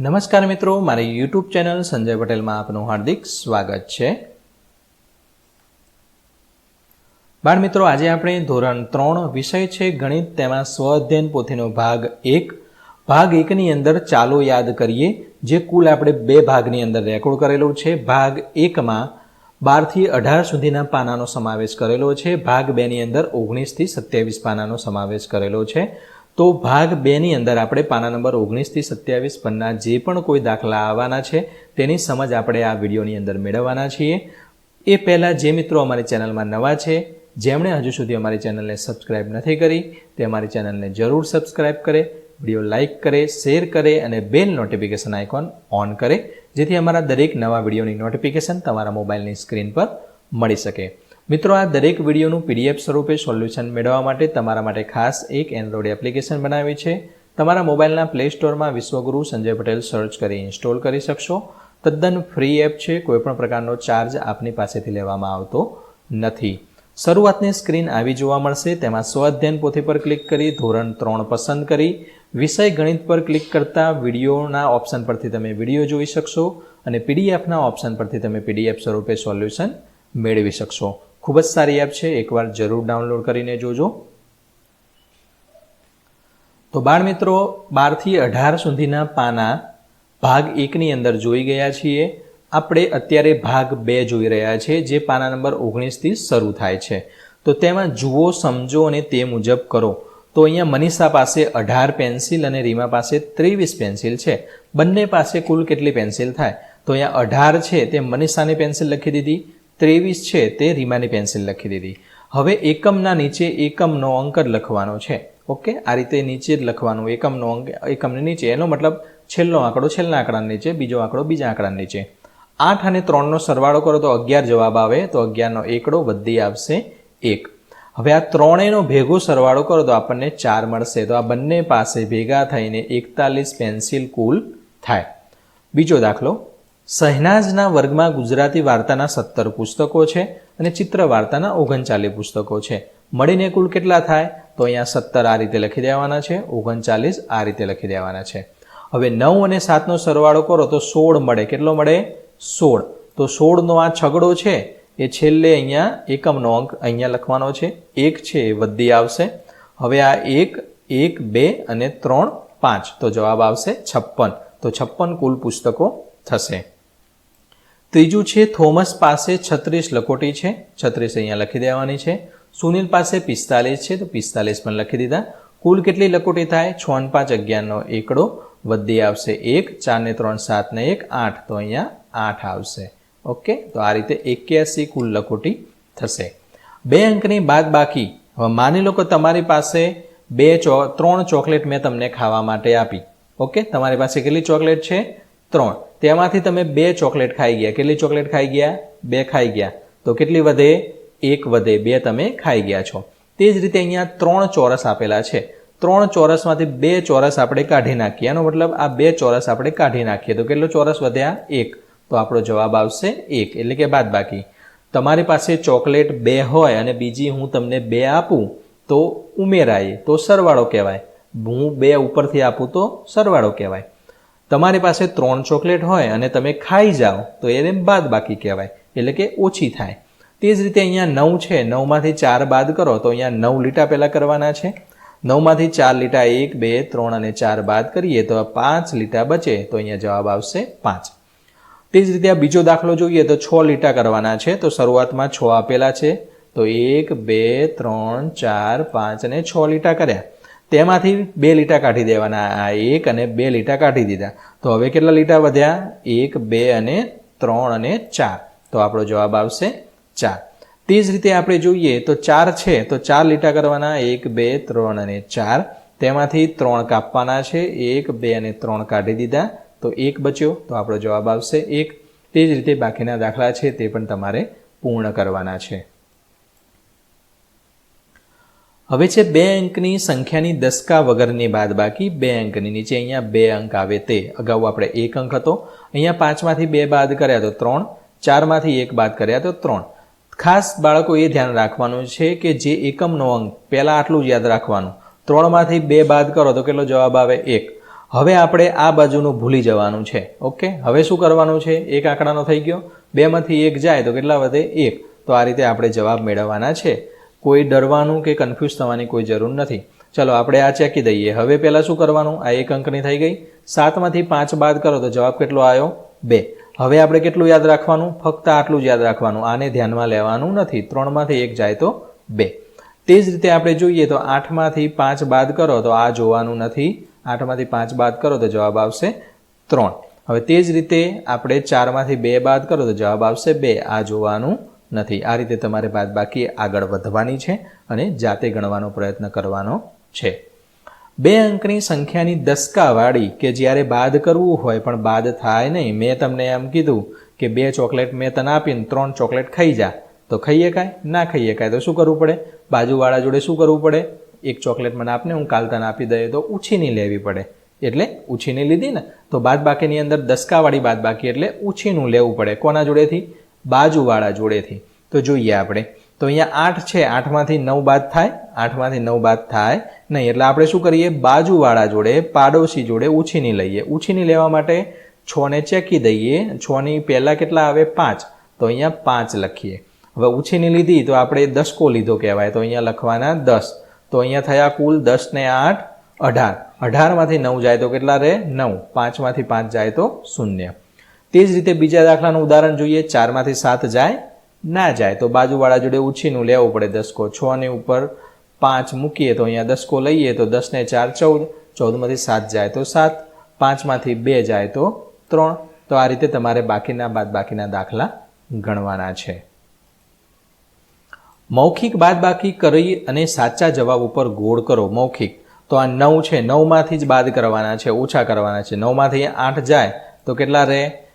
નમસ્કાર મિત્રો, મારી યુટ્યુબ ચેનલ સંજય પટેલમાં આપનું હાર્દિક સ્વાગત છે. બાળ મિત્રો, આજે આપણે ધોરણ ત્રણ વિષય છે, ગણિત. તેમાં સ્વ અધ્યયન પોથીનો ભાગ એક. ભાગ એકની અંદર ચાલો યાદ કરીએ, જે કુલ આપણે બે ભાગની અંદર રેકોર્ડ કરેલું છે. ભાગ એકમાં બારથી અઢાર સુધીના પાનાનો સમાવેશ કરેલો છે. ભાગ બેની અંદર ઓગણીસથી સત્યાવીસ પાનાનો સમાવેશ કરેલો છે. તો ભાગ બેની અંદર આપણે પાના નંબર ઓગણીસથી સત્યાવીસ પરના જે પણ કોઈ દાખલા આવવાના છે, તેની સમજ આપણે આ વિડીયોની અંદર મેળવવાના છીએ. એ પહેલાં જે મિત્રો અમારી ચેનલમાં નવા છે, જેમણે હજુ સુધી અમારી ચેનલને સબસ્ક્રાઇબ નથી કરી, તે અમારી ચેનલને જરૂર સબસ્ક્રાઇબ કરે, વીડિયો લાઇક કરે, શેર કરે અને બેલ નોટિફિકેશન આઇકોન ઓન કરે, જેથી અમારા દરેક નવા વિડીયોની નોટિફિકેશન તમારા મોબાઈલની સ્ક્રીન પર મળી શકે. મિત્રો, આ દરેક વિડીયોનું પીડીએફ સ્વરૂપે સોલ્યુશન મેળવવા માટે તમારા માટે ખાસ એક એન્ડ્રોઇડ એપ્લિકેશન બનાવી છે. તમારા મોબાઈલના પ્લે સ્ટોરમાં વિશ્વગુરુ સંજય પટેલ સર્ચ કરી ઇન્સ્ટોલ કરી શકશો. તદ્દન ફ્રી એપ છે, કોઈપણ પ્રકારનો ચાર્જ આપની પાસેથી લેવામાં આવતો નથી. શરૂઆતની સ્ક્રીન આવી જોવા મળશે, તેમાં સ્વઅધ્યયન પોથી પર ક્લિક કરી, ધોરણ ત્રણ પસંદ કરી, વિષય ગણિત પર ક્લિક કરતા વિડીયોના ઓપ્શન પરથી તમે વીડિયો જોઈ શકશો અને પીડીએફના ઓપ્શન પરથી તમે પીડીએફ સ્વરૂપે સોલ્યુશન મેળવી શકશો. ખૂબ જ સારી એપ છે. એકવાર જરૂર ડાઉનલોડ કરીને જોજો. તો બાળ મિત્રો, બારથી અઢાર સુધીના પાના ભાગ એકની અંદર જોઈ ગયા છીએ. આપણે અત્યારે ભાગ બે જોઈ રહ્યા છે, જે પાના નંબર ઓગણીસથી શરૂ થાય છે. તો તેમાં જુઓ, સમજો અને તે મુજબ કરો. તો અહીંયા મનીષા પાસે અઢાર પેન્સિલ અને રીમા પાસે ત્રેવીસ પેન્સિલ છે. બંને પાસે કુલ કેટલી પેન્સિલ થાય? તો અહીંયા અઢાર છે, તે મનીષાની પેન્સિલ લખી દીધી. ત્રેવીસ છે તે રીમાની પેન્સિલ લખી દીધી. હવે એકમના નીચે એકમનો અંક જ લખવાનો છે. ઓકે? આ રીતે નીચે જ લખવાનું, એકમનો અંક, એકમની નીચે. એનો મતલબ છેલ્લો આંકડો, છેલ્લા આંકડાની નીચે, બીજો આંકડો, બીજા આંકડાની નીચે. આઠ અને ત્રણનો સરવાળો કરો તો અગિયાર જવાબ આવે, તો અગિયારનો એકડો વધી આવશે એક. હવે આ ત્રણેયનો ભેગો સરવાળો કરો તો આપણને ચાર મળશે. તો આ બંને પાસે ભેગા થઈને એકતાલીસ પેન્સિલ કુલ થાય. બીજો દાખલો. સહેનાજના વર્ગમાં ગુજરાતી વાર્તાના સત્તર પુસ્તકો છે અને ચિત્ર વાર્તાના ઓગણચાલીસ પુસ્તકો છે. મળીને કુલ કેટલા થાય? તો અહીંયા સત્તર આ રીતે લખી દેવાના છે, ઓગણચાલીસ આ રીતે લખી દેવાના છે. હવે નવ અને સાતનો સરવાળો કરો તો સોળ મળે. કેટલો મળે? સોળ. તો સોળનો આ છગડો છે, એ છેલ્લે અહીંયા એકમનો અંક અહીંયા લખવાનો છે. એક છે, એ વધી આવશે. હવે આ એક એક, બે અને ત્રણ, પાંચ. તો જવાબ આવશે છપ્પન. તો છપ્પન કુલ પુસ્તકો થશે. ત્રીજું છે, થોમસ પાસે છત્રીસ લખોટી છે. છત્રીસ અહીંયા લખી દેવાની છે. સુનિલ પાસે પિસ્તાલીસ છે, તો પિસ્તાલીસ પણ લખી દીધા. કુલ કેટલી લખોટી થાય? છ ને પાંચ અગિયારનો એકડો. વધી આવશે એક, ચાર ને ત્રણ, સાત ને એક, આઠ. તો અહીંયા આઠ આવશે. ઓકે? તો આ રીતે એક્યાસી કુલ લખોટી થશે. બે અંકની બાદ બાકી. હવે માની લો કે તમારી પાસે બે ચો, ત્રણ ચોકલેટ મેં તમને ખાવા માટે આપી. ઓકે? તમારી પાસે કેટલી ચોકલેટ છે? ત્રણ. તેમાંથી તમે બે ચોકલેટ ખાઈ ગયા. કેટલી ચોકલેટ ખાઈ ગયા? બે ખાઈ ગયા. તો કેટલી વધે? એક વધે. બે તમે ખાઈ ગયા છો. તે જ રીતે અહીંયા ત્રણ ચોરસ આપેલા છે. ત્રણ ચોરસમાંથી બે ચોરસ આપણે કાઢી નાખીએ. એનો મતલબ આ બે ચોરસ આપણે કાઢી નાખીએ. તો કેટલો ચોરસ વધ્યા? એક. તો આપણો જવાબ આવશે એક. એટલે કે બાદ બાકી તમારી પાસે ચોકલેટ બે હોય અને બીજી હું તમને બે આપું, તો ઉમેરાય. તો સરવાળો કહેવાય. હું બે ઉપરથી આપું, તો સરવાળો કહેવાય. તમારી પાસે ત્રણ ચોકલેટ હોય અને તમે ખાઈ જાઓ, તો એને બાદ બાકી કહેવાય, એટલે કે ઓછી થાય. તે જ રીતે અહીંયા નવ છે, નવમાંથી ચાર બાદ કરો, તો અહીંયા નવ લીટા પહેલાં કરવાના છે. નવમાંથી ચાર લીટા એક, બે, ત્રણ અને ચાર બાદ કરીએ, તો પાંચ લીટા બચે, તો અહીંયા જવાબ આવશે પાંચ. તે જ રીતે આ બીજો દાખલો જોઈએ, તો છ લીટા કરવાના છે, તો શરૂઆતમાં છ આપેલા છે, તો એક, બે, ત્રણ, ચાર, પાંચ અને છ લીટા કર્યા. તેમાંથી બે લીટા કાઢી દેવાના, આ એક અને બે લીટા કાઢી દીધા. તો હવે કેટલા લીટા વધ્યા? એક, બે અને ત્રણ અને ચાર. તો આપણો જવાબ આવશે ચાર. તે જ રીતે આપણે જોઈએ તો ચાર છે, તો ચાર લીટા કરવાના, એક, બે, ત્રણ અને ચાર. તેમાંથી ત્રણ કાપવાના છે, એક, બે અને ત્રણ કાઢી દીધા. તો એક બચ્યો, તો આપણો જવાબ આવશે એક. તે જ રીતે બાકીના દાખલા છે, તે પણ તમારે પૂર્ણ કરવાના છે. હવે છે બે અંકની સંખ્યાની દસકા વગરની બાદ બાકી બે અંકની નીચે અહીંયા બે અંક આવે તે. અગાઉ આપણે એક અંક હતો. અહીંયા પાંચમાંથી બે બાદ કર્યા તો ત્રણ. ચારમાંથી એક બાદ કર્યા તો ત્રણ. ખાસ બાળકો એ ધ્યાન રાખવાનું છે કે જે એકમનો અંક પહેલાં આટલું જ યાદ રાખવાનું. ત્રણમાંથી બે બાદ કરો તો કેટલો જવાબ આવે? એક. હવે આપણે આ બાજુનું ભૂલી જવાનું છે. ઓકે? હવે શું કરવાનું છે? એક આંકડાનો થઈ ગયો. બેમાંથી એક જાય તો કેટલા વધે? એક. તો આ રીતે આપણે જવાબ મેળવવાના છે. કોઈ ડરવાનું કે કન્ફ્યુઝ થવાની કોઈ જરૂર નથી. ચલો, આપણે આ ચેકી દઈએ. હવે પહેલાં શું કરવાનું? આ એક અંકની થઈ ગઈ. સાતમાંથી પાંચ બાદ કરો તો જવાબ કેટલો આવ્યો? બે. હવે આપણે કેટલું યાદ રાખવાનું? ફક્ત આટલું જ યાદ રાખવાનું. આને ધ્યાનમાં લેવાનું નથી. ત્રણમાંથી એક જાય તો બે. તે જ રીતે આપણે જોઈએ તો આઠમાંથી પાંચ બાદ કરો તો આ જોવાનું નથી. આઠમાંથી પાંચ બાદ કરો તો જવાબ આવશે ત્રણ. હવે તે જ રીતે આપણે ચારમાંથી બે બાદ કરો તો જવાબ આવશે બે. આ જોવાનું નથી. આ રીતે તમારે બાદબાકી આગળ વધવાની છે અને જાતે ગણવાનો પ્રયત્ન કરવાનો છે. બે અંકની સંખ્યાની દસકાવાળી કે જ્યારે બાદ કરવું હોય પણ બાદ થાય નહીં. મેં તમને એમ કીધું કે બે ચોકલેટ મેં તને આપીને ત્રણ ચોકલેટ ખાઈ જા. તો ખાઈએ કાંઈ? ના ખાઈએ કાંઈ. તો શું કરવું પડે? બાજુવાળા જોડે શું કરવું પડે? એક ચોકલેટ મને આપને, હું કાલ તને આપી દઈએ તો ઉછીની લેવી પડે. એટલે ઉછીની લીધી ને. તો બાદબાકીની અંદર દસકાવાળી બાદ બાકી એટલે ઉછીનું લેવું પડે. કોના જોડેથી? બાજુવાળા જોડેથી. તો જોઈએ આપણે. તો અહીંયા આઠ છે, આઠમાંથી નવ બાદ થાય, આઠમાંથી નવ બાદ થાય નહીં. એટલે આપણે શું કરીએ? બાજુવાળા જોડે, પાડોશી જોડે ઉછીની લઈએ. ઉછીની લેવા માટે છને ચેકી દઈએ. છની પહેલાં કેટલા આવે? પાંચ. તો અહીંયા પાંચ લખીએ. હવે ઉછીની લીધી તો આપણે દસકો લીધો કહેવાય. તો અહીંયા લખવાના દસ. તો અહીંયા થયા કુલ દસ ને આઠ અઢાર. અઢારમાંથી નવ જાય તો કેટલા રહે? નવ. પાંચમાંથી પાંચ જાય તો શૂન્ય. તે જ રીતે બીજા દાખલાનું ઉદાહરણ જોઈએ. ચારમાંથી સાત જાય, ના જાય. તો બાજુવાળા જોડે ઉછીનું લેવું પડે દસકો. છ ની ઉપર પાંચ મૂકીએ તો અહીંયા દસકો લઈએ તો દસને ચાર ચૌદ. ચૌદમાંથી સાત જાય તો સાત. પાંચમાંથી બે જાય તો ત્રણ. તો આ રીતે તમારે બાકીના બાદ બાકીના દાખલા ગણવાના છે. મૌખિક બાદ બાકી કરી અને સાચા જવાબ ઉપર ગોળ કરો મૌખિક. તો આ નવ છે. નવમાંથી જ બાદ કરવાના છે, ઓછા કરવાના છે. નવમાંથી આઠ જાય તો કેટલા રહે?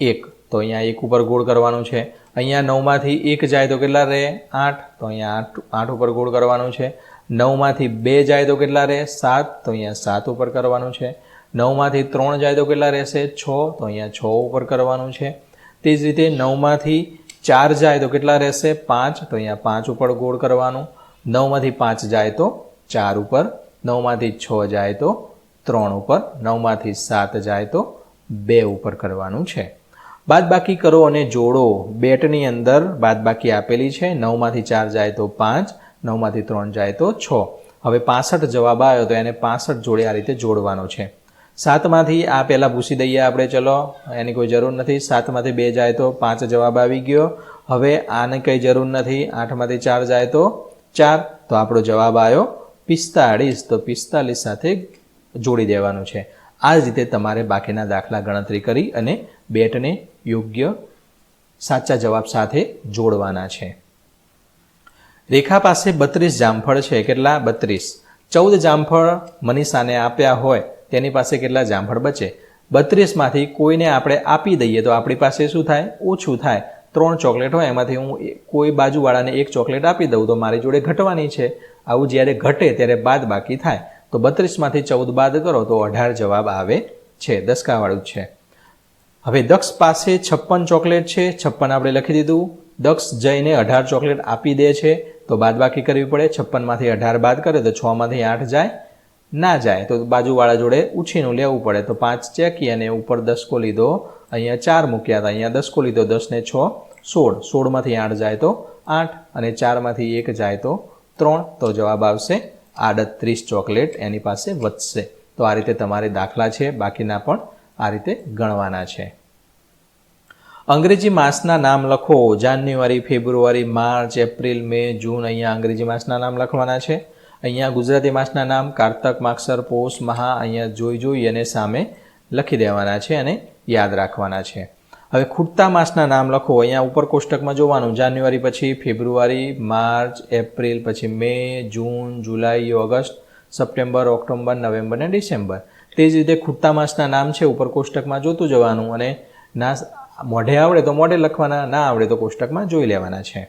એક. તો અહીંયા એક ઉપર ગોળ કરવાનું છે. અહીંયા નવમાંથી એક જાય તો કેટલા રહે? આઠ. તો અહીંયા આઠ આઠ ઉપર ગોળ કરવાનું છે. નવમાંથી બે જાય તો કેટલા રહે? સાત. તો અહીંયા સાત ઉપર કરવાનું છે. નવમાંથી ત્રણ જાય તો કેટલા રહેશે? છ. તો અહીંયા છ ઉપર કરવાનું છે. તે જ રીતે નવમાંથી ચાર જાય તો કેટલા રહેશે? પાંચ. તો અહીંયા પાંચ ઉપર ગોળ કરવાનું. નવમાંથી પાંચ જાય તો ચાર ઉપર. નવમાંથી છ જાય તો ત્રણ ઉપર. નવમાંથી સાત જાય તો બે ઉપર કરવાનું છે. બાદબાકી કરો અને જોડો. બેટની અંદર બાદબાકી આપેલી છે. નવમાંથી ચાર જાય તો પાંચ, નવમાંથી ત્રણ જાય તો છ. હવે પાસઠ જવાબ આવ્યો તો એને પાસઠ જોડે આ રીતે જોડવાનો છે. સાતમાંથી આ પહેલાં ભૂસી દઈએ આપણે, ચલો, એની કોઈ જરૂર નથી. સાતમાંથી બે જાય તો પાંચ જવાબ આવી ગયો. હવે આને કંઈ જરૂર નથી. આઠમાંથી ચાર જાય તો ચાર. તો આપણો જવાબ આવ્યો પિસ્તાળીસ. તો પિસ્તાલીસ સાથે જોડી દેવાનું છે. આ જ રીતે તમારે બાકીના દાખલા ગણતરી કરી અને બેટને યોગ્ય સાચા જવાબ સાથે જોડવાના છે. રેખા પાસે બત્રીસ જામફળ છે. કેટલા? બત્રીસ. ચૌદ જામફળ મનીષાને આપ્યા હોય, તેની પાસે કેટલા જામફળ બચે? બત્રીસમાંથી કોઈને આપણે આપી દઈએ તો આપણી પાસે શું થાય? ઓછું થાય. ત્રણ ચોકલેટ હોય, એમાંથી હું કોઈ બાજુવાળાને એક ચોકલેટ આપી દઉં તો મારી જોડે ઘટવાની છે. આવું જ્યારે ઘટે ત્યારે બાદ બાકી થાય. તો બત્રીસમાંથી ચૌદ બાદ કરો તો અઢાર જવાબ આવે છે. દસકાવાળું છે. હવે દક્ષ પાસે છપ્પન ચોકલેટ છે. છપ્પન આપણે લખી દીધું. દક્ષ જઈને અઢાર ચોકલેટ આપી દે છે. તો બાદબાકી કરવી પડે. છપ્પનમાંથી અઢાર બાદ કરે તો છમાંથી આઠ જાય. ના જાય તો બાજુવાળા જોડે ઉછીનું લેવું પડે. તો પાંચ ચેકી અને ઉપર દસકો લીધો. અહીંયા ચાર મૂક્યા હતા. અહીંયા દસકો લીધો. દસ ને છ, સોળ. સોળમાંથી આઠ જાય તો આઠ અને ચારમાંથી એક જાય તો ત્રણ. તો જવાબ આવશે આડત્રીસ ચોકલેટ એની પાસે વધશે. તો આ રીતે તમારે દાખલા છે, બાકીના પણ આ રીતે ગણવાના છે. અંગ્રેજી માસના નામ લખો. જાન્યુઆરી, ફેબ્રુઆરી, માર્ચ, એપ્રિલ, મે, જૂન અહીંયા અંગ્રેજી માસના નામ લખવાના છે. અહીંયા ગુજરાતી માસના નામ કારતક માક્ષર પોષ, મહા અહીંયા જોઈ જોઈ અને સામે લખી દેવાના છે અને યાદ રાખવાના છે. હવે ખૂટતા માસના નામ લખો. અહીંયા ઉપર કોષ્ટકમાં જોવાનું. જાન્યુઆરી પછી ફેબ્રુઆરી, માર્ચ, એપ્રિલ, પછી મે, જૂન, જુલાઈ, ઓગસ્ટ, સપ્ટેમ્બર, ઓક્ટોબર, નવેમ્બર અને ડિસેમ્બર. તે જ રીતે ખૂટતા માસના નામ છે ઉપર કોષ્ટકમાં જોતું જવાનું અને ના મોઢે આવડે તો મોઢે લખવાના, ના આવડે તો કોષ્ટકમાં જોઈ લેવાના છે.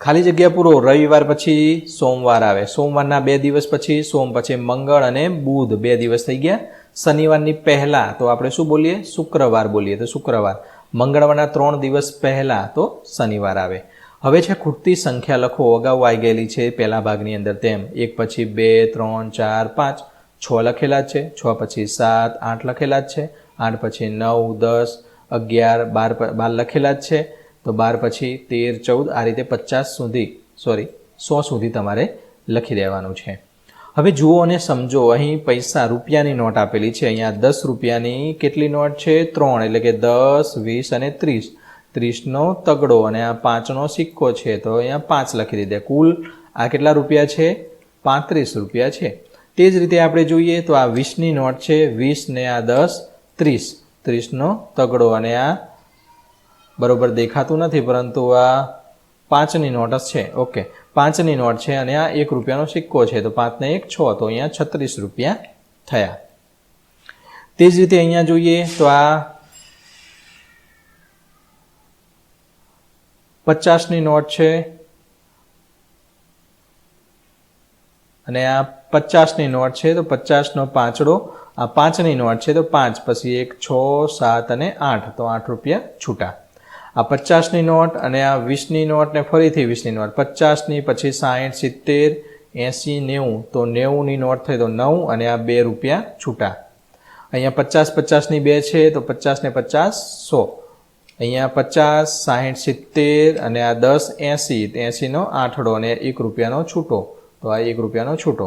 ખાલી જગ્યા પૂરો. રવિવાર પછી સોમવાર આવે. સોમવારના બે દિવસ પછી સોમ, પછી મંગળ અને બુધ બે દિવસ થઈ ગયા. શનિવારની પહેલાં તો આપણે શું બોલીએ? શુક્રવાર બોલીએ. તો શુક્રવાર. મંગળવારના ત્રણ દિવસ પહેલાં તો શનિવાર આવે. હવે છે ખૂટતી સંખ્યા લખો. અગાઉ આવી ગયેલી છે પહેલા ભાગની અંદર તેમ. એક પછી બે, ત્રણ, ચાર, પાંચ. છ લખેલા જ છે. છ પછી સાત, આઠ લખેલા જ છે. આઠ પછી નવ, દસ, અગિયાર, બાર બાર લખેલા જ છે. તો બાર પછી તેર, ચૌદ. આ રીતે પચાસ સુધી, સોરી, સો સુધી તમારે લખી દેવાનું છે. હવે જુઓ અને સમજો, અહીં પૈસા, રૂપિયાની નોટ આપેલી છે. અહીંયા દસ રૂપિયાની કેટલી નોટ છે? ત્રણ, એટલે કે દસ, વીસ અને ત્રીસ. ત્રીસનો તગડો અને આ પાંચનો સિક્કો છે, તો અહીંયા પાંચ લખી દીધા. કુલ આ કેટલા રૂપિયા છે? પાંત્રીસ રૂપિયા છે. તે જ રીતે આપણે જોઈએ તો આ વીસની નોટ છે, વીસ ને આ દસ, ત્રીસ. ત્રીસનો તગડો અને આ બરોબર દેખાતું નથી, પરંતુ આ પાંચની નોટ છે. ઓકે. પાંચની નોટ છે અને આ એક રૂપિયાનો સિક્કો છે. તો પાંચને એક છ, તો અહીંયા છત્રીસ રૂપિયા થયા. તે જ રીતે અહીંયા જોઈએ તો આ પચાસની નોટ છે અને આ પચાસની નોટ છે, તો પચાસનો પાંચડો, આ પાંચની નોટ છે, તો પાંચ, પછી એક, છ, સાત અને આઠ, તો આઠ રૂપિયા છૂટા. આ પચાસની નોટ અને આ વીસની નોટ ને ફરીથી વીસની નોટ. પચાસની, પછી સાહીઠ, સિત્તેર, એંસી, નેવું. તો નેવુંની નોટ થઈ તો નવ અને આ બે રૂપિયા છૂટા. અહીંયા પચાસ પચાસની બે છે, તો પચાસ ને પચાસ સો. અહીંયા પચાસ, સાહીઠ, સિત્તેર અને આ દસ, એંસી. એંસીનો આઠડો અને એક રૂપિયાનો છૂટો. તો આ એક રૂપિયાનો છૂટો.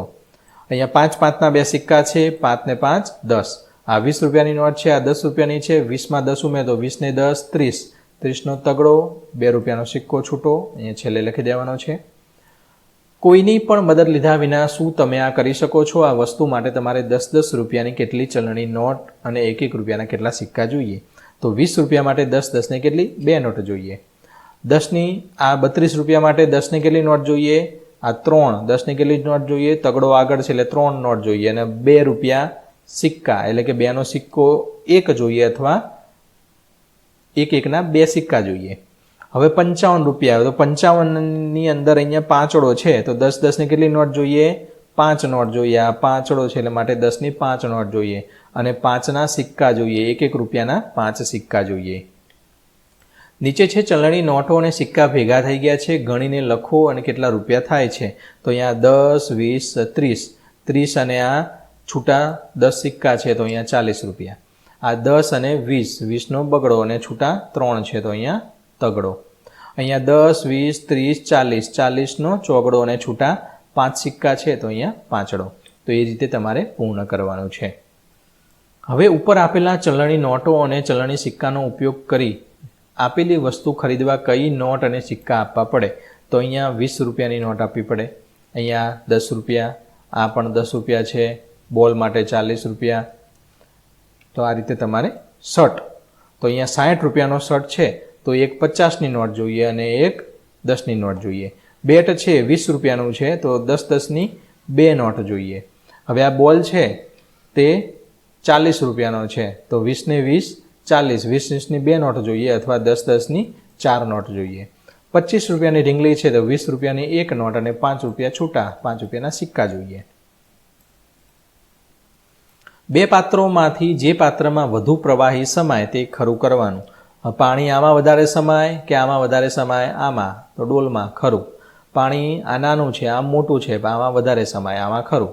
અહીંયા પાંચ પાંચના બે સિક્કા છે, પાંચ ને પાંચ દસ. આ વીસ રૂપિયાની નોટ છે, આ દસ રૂપિયાની છે. વીસમાં દસ ઉમેર તો વીસ ને દસ, ત્રીસ. ત્રીસનો તગડો, બે રૂપિયાનો સિક્કો છૂટો, અહીંયા છેલ્લે લખી દેવાનો છે. કોઈની પણ મદદ લીધા વિના શું તમે આ કરી શકો છો? આ વસ્તુ માટે તમારે દસ દસ રૂપિયાની કેટલી ચલણી નોટ અને એક એક રૂપિયાના કેટલા સિક્કા જોઈએ? તો વીસ રૂપિયા માટે દસ દસની કેટલી? બે નોટ જોઈએ. દસની, આ બત્રીસ રૂપિયા માટે દસની કેટલી નોટ જોઈએ? આ ત્રણ, દસની કેટલી નોટ જોઈએ? તગડો આગળ છે એટલે ત્રણ નોટ જોઈએ અને બે રૂપિયા સિક્કા, એટલે કે બેનો સિક્કો એક જોઈએ અથવા એક એકના બે સિક્કા જોઈએ. હવે પંચાવન રૂપિયા આવે. તો પંચાવનની અંદર અહીંયા પાંચડો છે, તો દસ દસની કેટલી નોટ જોઈએ? પાંચ નોટ જોઈએ. આ પાંચડો છે એટલે માટે દસની પાંચ નોટ જોઈએ. અને પાંચના સિક્કા જોઈએ. એક એક રૂપિયાના પાંચ સિક્કા જોઈએ. નીચે છે ચલણી નોટો અને સિક્કા ભેગા થઈ ગયા છે. ગણીને લખો અને કેટલા રૂપિયા થાય છે. તો અહીંયા દસ, વીસ, ત્રીસ. ત્રીસ અને આ છૂટા દસ સિક્કા છે, તો અહીંયા ચાલીસ રૂપિયા. આ દસ અને વીસ, વીસનો બગડો અને છૂટા ત્રણ છે, તો અહીંયા તગડો. અહીંયા દસ, વીસ, ત્રીસ, ચાલીસ, ચાલીસનો ચોગડો અને છૂટા પાંચ સિક્કા છે, તો અહીંયા પાંચડો. તો એ રીતે તમારે પૂર્ણ કરવાનું છે. હવે ઉપર આપેલા ચલણી નોટો અને ચલણી સિક્કાનો ઉપયોગ કરી આપેલી વસ્તુ ખરીદવા કઈ નોટ અને સિક્કા આપવા પડે? તો અહીંયા વીસ રૂપિયાની નોટ આપવી પડે. અહીંયા દસ રૂપિયા, આ પણ દસ રૂપિયા છે, બોલ માટે ચાલીસ રૂપિયા તો આ રીતે તમારે શર્ટ. તો અહીંયા સાઠ રૂપિયાનો શર્ટ છે, તો એક પચાસની નોટ જોઈએ અને એક દસની નોટ જોઈએ. બેટ છે વીસ રૂપિયાનું છે, તો દસ દસની બે નોટ જોઈએ. હવે આ બોલ છે તે ચાલીસ રૂપિયાનો છે, તો વીસને વીસ, ચાલીસ. વીસ વીસની બે નોટ જોઈએ અથવા દસ દસની ચાર નોટ જોઈએ. પચીસ રૂપિયાની રીંગલી છે, તો વીસ રૂપિયાની એક નોટ અને પાંચ રૂપિયા છૂટા, પાંચ રૂપિયાના સિક્કા જોઈએ. બે પાત્રોમાંથી જે પાત્રમાં વધુ પ્રવાહી સમાય તે ખરું કરવાનું. પાણી આમાં વધારે સમાય કે આમાં વધારે સમાય? આમાં. તો ડોલમાં ખરું. પાણી આ નાનું છે, આમ મોટું છે આમાં વધારે સમાય, આમાં ખરું.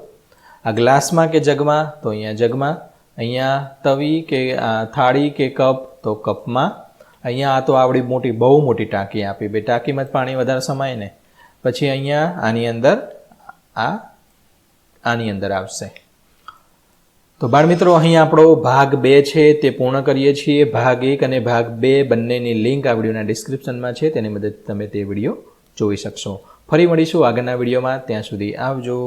આ ગ્લાસમાં કે જગમાં? તો અહીંયા જગમાં. અહીંયા તવી કે થાળી કે કપ? તો કપમાં. અહીંયા આ તો આવડી મોટી, બહુ મોટી ટાંકી આપી. બે ટાંકીમાં જ પાણી વધારે સમાય ને? પછી અહીંયા આની અંદર, આ, આની અંદર આવશે. તો બાળમિત્રો અહીં આપણો ભાગ બે છે, તે પૂર્ણ કરીએ છીએ. ભાગ એક અને ભાગ બે બંનેની લિંક આ વિડીયોના ડિસ્ક્રિપ્શનમાં છે, તેની મદદથી તમે તે વીડિયો જોઈ શકશો. ફરી મળીશું આગળના વિડીયોમાં. ત્યાં સુધી આવજો.